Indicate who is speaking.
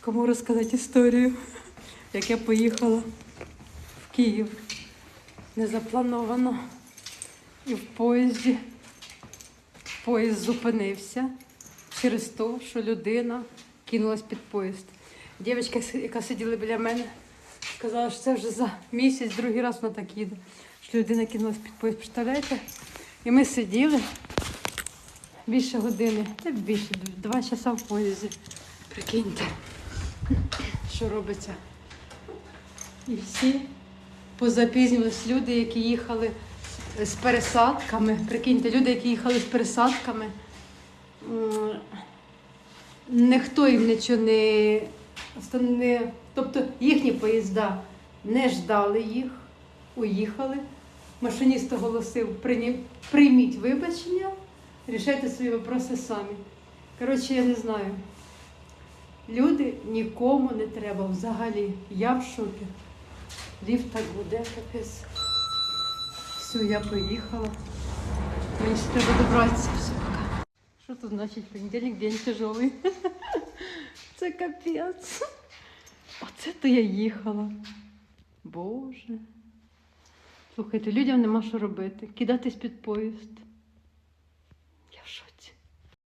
Speaker 1: кому розказати історію, як я поїхала в Київ. Незаплановано. І в поїзді. Поїзд зупинився через те, що людина кинулась під поїзд. Дівчинка, яка сиділа біля мене, сказала, що це вже за місяць, другий раз вона так їде. Що людина кинулась під поїзд. Представляєте? І ми сиділи більше години, не більше, два часа в поїзді. Прикиньте, що робиться. І всі позапізнювались люди, які їхали з пересадками. Прикиньте, люди, які їхали з пересадками. Ніхто їм нічого не. Тобто їхні поїзда не ждали їх, уїхали. Машиніст оголосив, прийміть вибачення, рішайте свої вопроси самі. Коротше, я не знаю. Люди нікому не треба взагалі. Я в шокі. Ліфт так буде, капець. Все, я поїхала. Мені ще треба добратися. Все, пока. Що тут значить понедельник, день тяжелий? Це капець. Оце то я їхала. Боже. Слухайте, людям нема що робити. Кидатись під поїзд.